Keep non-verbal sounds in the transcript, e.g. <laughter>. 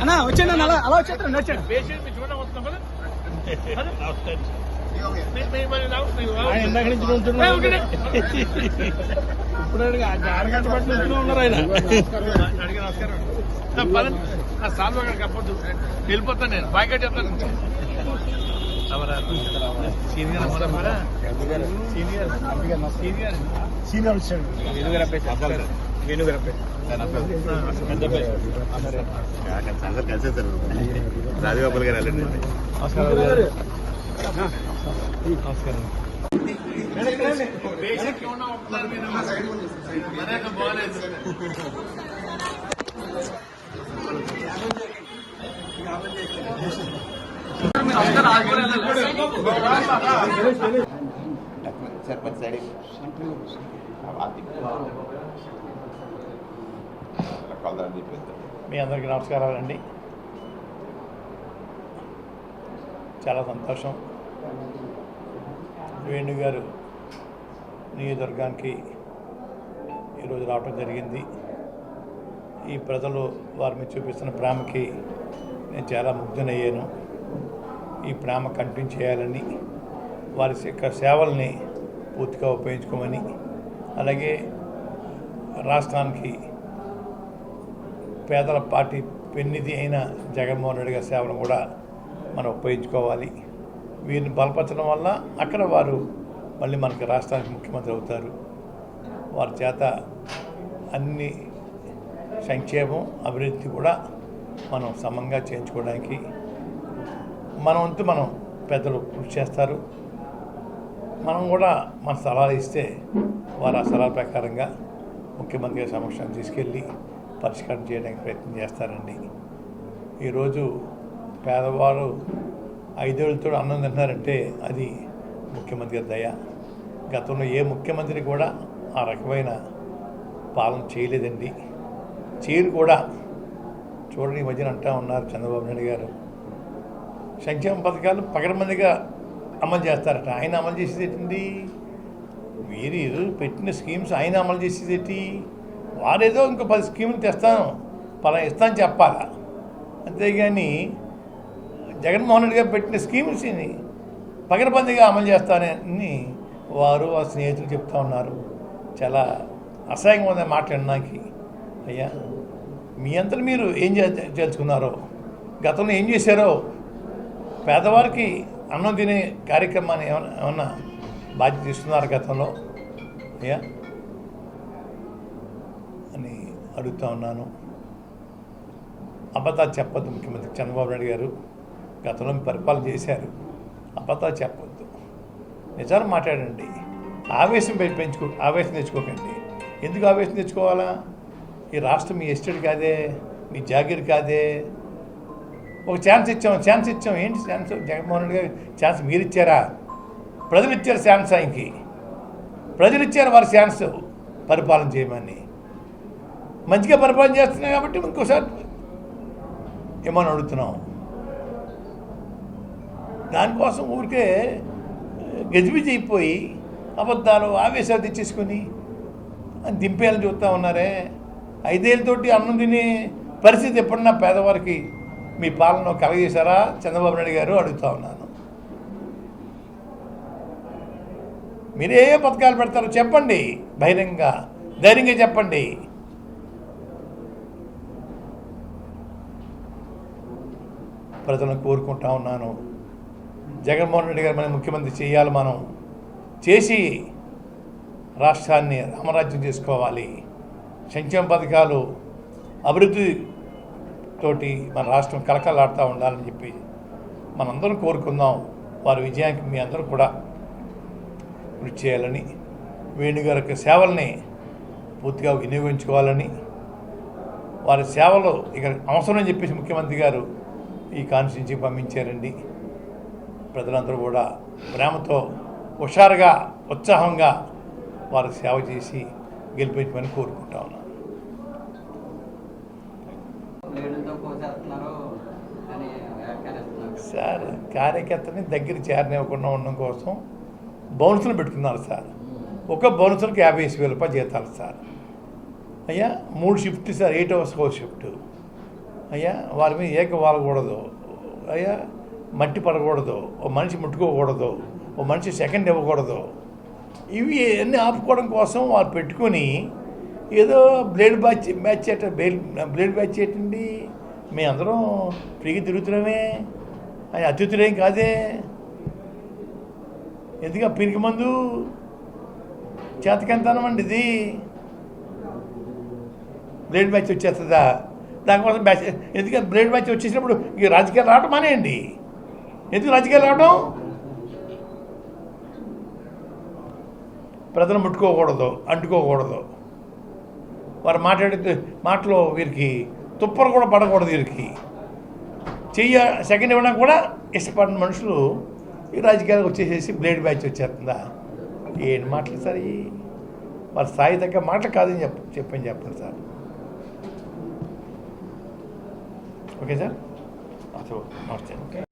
అన్నా వచ్చాను అలా అలా వచ్చేస్తాను వచ్చాడు పేషెంట్ మీరు చూడడం వస్తున్నాం కదా? <laughs> మీ- మీ- మరి రావు, మీరు రావు. ఆయన ఇందాక నుంచి ఏ, ఉంటున్నాడు. ఒకటే. ఇప్పుడు అరగంట పట్ల ఉన్నారు ఆయన. అడిగి నమస్కారం. నా పదండి. నా సాల్వ్ అక్కడ కప్పొద్దు వెళ్ళిపోతాను నేను. బాయ్కట్ చెప్తాను. అవరా. సీనియర్ అమ్మరా? సీనియర్. సీనియర్. సీనియర్. వచ్చాడు. వెనుగర అబ్బాయి వెనుగర అందరు కలిసే సార్ రాజగోపాల్ గారు వెళ్ళండి నమస్కారం బేసిక్ ఏమన్నా ఒకసారి మీరు మర్యాద బాగాలేదు सरपंच साइड కలదని చెప్పేసి మీ అందరికీ నమస్కారాలండి చాలా సంతోషం. వేణు గారు నియోజకవర్గానికి ఈరోజు రావటం జరిగింది. ఈ ప్రజలు వారి మీద చూపిస్తున్న ప్రేమకి నేను చాలా ముగ్ధునయ్యాను. ఈ ప్రేమ కంటిన్యూ చేయాలని వారి యొక్క సేవల్ని పూర్తిగా ఉపయోగించుకోమని అలాగే రాష్ట్రానికి పేదల పార్టీ పెన్నిధి అయిన జగన్మోహన్ రెడ్డి గారి సేవను కూడా మనం ఉపయోగించుకోవాలి. వీరిని బలపరచడం వల్ల అక్కడ వారు మళ్ళీ మనకి రాష్ట్రానికి ముఖ్యమంత్రి అవుతారు. వారి చేత అన్ని సంక్షేమం అభివృద్ధి కూడా మనం సమంగా చేయించుకోవడానికి మన వంతు మనం పెద్దలు కృషి చేస్తారు. మనం కూడా మన సలహాలు ఇస్తే వారు ఆ సలహా ప్రకారంగా ముఖ్యమంత్రి సమక్షాన్ని తీసుకెళ్ళి పరిష్కారం చేయడానికి ప్రయత్నం చేస్తారండి. ఈరోజు పేదవారు ఐదేళ్ళతో అన్నం తింటున్నారంటే అది ముఖ్యమంత్రి దయ. గతంలో ఏ ముఖ్యమంత్రి కూడా ఆ రకమైన పాలన చేయలేదండి. చేయరు కూడా చూడండి ఈ మధ్యన అంటా ఉన్నారు చంద్రబాబు నాయుడు గారు. సంక్షేమ పథకాలు పగడమందిగా అమలు చేస్తారట. ఆయన అమలు చేసేది ఏంటండి? వీరు పెట్టిన స్కీమ్స్ ఆయన అమలు చేసేది ఏంటి? వారేదో ఇంకో పది స్కీములు తెస్తాను పలా ఇస్తాను చెప్పాలా? అంతేగాని జగన్మోహన్ రెడ్డి గారు పెట్టిన స్కీమ్స్ని పగడబందిగా అమలు చేస్తానని వారు ఆ స్నేహితులు చెప్తా ఉన్నారు. చాలా అసహ్యంగా ఉంది మాట్లాడడానికి అయ్యా మీ అంతా మీరు ఏం చే- తెలుసుకున్నారో గతంలో ఏం చేశారో? పేదవారికి అన్నం తినే కార్యక్రమాన్ని ఏమన్నా ఏమన్నా బాధ్యత ఇస్తున్నారు గతంలో? అయ్యా అడుగుతా ఉన్నాను. అబద్ధాలు చెప్పొద్దు ముఖ్యమంత్రి చంద్రబాబు నాయుడు గారు. గతంలో పరిపాలన చేశారు. అబద్ధాలు చెప్పొద్దు. నిజాలు మాట్లాడండి. ఆవేశం పెంచుకో ఆవేశం తెచ్చుకోకండి. ఎందుకు ఆవేశం తెచ్చుకోవాలా? ఈ రాష్ట్రం మీ ఎస్టేట్ కాదే మీ జాగీర్ కాదే. ఒక ఛాన్స్ ఇచ్చాం ఛాన్స్ ఇచ్చాం. ఏంటి ఛాన్స్? జగన్మోహన్ రెడ్డి గారు ఛాన్స్ మీరు ఇచ్చారా ప్రజలు ఇచ్చారు ఛాన్స్ ఆయనకి. ప్రజలు ఇచ్చారు వారి ఛాన్స్ పరిపాలన చేయమని. మంచిగా పరిపాలన చేస్తున్నాయి కాబట్టి ఇంకోసారి ఏమని అడుగుతున్నాం దానికోసం ఊరికే గజిబిజి అయిపోయి అబద్ధాలు ఆవేశాలు తెచ్చేసుకొని అని దింపేయాలని చూస్తూ ఉన్నారే. ఐదేళ్ళతోటి అన్నం తినే పరిస్థితి ఎప్పుడన్నా పేదవారికి మీ పాలన కలగజేశారా? చంద్రబాబు నాయుడు గారు అడుగుతా ఉన్నాను. మీరే పథకాలు పెడతారో చెప్పండి. బహిరంగంగా ధైర్యంగా చెప్పండి. ప్రజలను కోరుకుంటా ఉన్నాను. జగన్మోహన్ రెడ్డి గారు మన ముఖ్యమంత్రి చేయాలి మనం. చేసి రాష్ట్రాన్ని రామరాజ్యం చేసుకోవాలి. సంక్షేమ పథకాలు అభివృద్ధి తోటి మన రాష్ట్రం కలకలాడుతూ ఉండాలని చెప్పి మనందరం కోరుకుందాం. వారి విజయానికి మీ అందరూ కూడా కృషి చేయాలని వేణుగారి యొక్క సేవల్ని పూర్తిగా వినియోగించుకోవాలని వారి సేవలు ఇక అవసరం అని చెప్పేసి ముఖ్యమంత్రి గారు ఈ కాన్స్టిట్యూన్సీ పంపించారండి. ప్రజలందరూ కూడా ప్రేమతో హుషారుగా ఉత్సాహంగా వారికి సేవ చేసి గెలిపించమని కోరుకుంటా ఉన్నాను సార్ కార్యకర్తని దగ్గర చేరనివ్వకుండా ఉండడం కోసం బౌన్సులు పెట్టుకున్నారు సార్. ఒక బౌన్సులకి యాభై వేసి వేల రూపాయలు జీతాలు సార్. అయ్యా మూడు షిఫ్ట్ సార్ ఎయిట్ అవర్స్ ఒక షిఫ్ట్. అయ్యా వారి మీద ఏక వాలకూడదు. అయ్యా మట్టి పడకూడదు. ఓ మనిషి ముట్టుకోకూడదు. ఓ మనిషి సెకండ్ ఇవ్వకూడదు. ఇవి అన్నీ ఆపుకోవడం కోసం వారు పెట్టుకొని ఏదో బ్లేడ్ బ్యాచ్ మ్యాచ్ చేయట బ్లేడ్ బ్యాచ్ చేయటండి మేము అందరం ఫ్రీగా తిరుగుతున్నామే. ఆయన అతిథులేం కాదే? ఎందుక ఆ పిరికి మందు? చేతకెంతనమండి ఇది? బ్లేడ్ బ్యాచ్ వచ్చేస్తుందా? దానికోసం బ్యాచ్ ఎందుకంటే బ్రేడ్ బ్యాచ్ వచ్చేసినప్పుడు ఈ రాజకీయాలు రావడం మానేయండి. ఎందుకు రాజకీయాలు రావడం ప్రజలు ముట్టుకోకూడదు అంటుకోకూడదు. వారు మాట్లాడే మాటలో వీరికి తుప్పలు కూడా పడకూడదు వీరికి. చెయ్య సెకండ్ ఇవ్వడం కూడా ఇష్టపడిన మనుషులు ఈ రాజకీయాలకు వచ్చేసేసి బ్లేడ్ బ్యాచ్ వచ్చేస్తుందా? ఏంటి మాటలు సార్ వారి స్థాయి తగ్గ మాటలు కాదని చెప్ప చెప్పని చెప్పండి సార్. Okay, sir? Okay.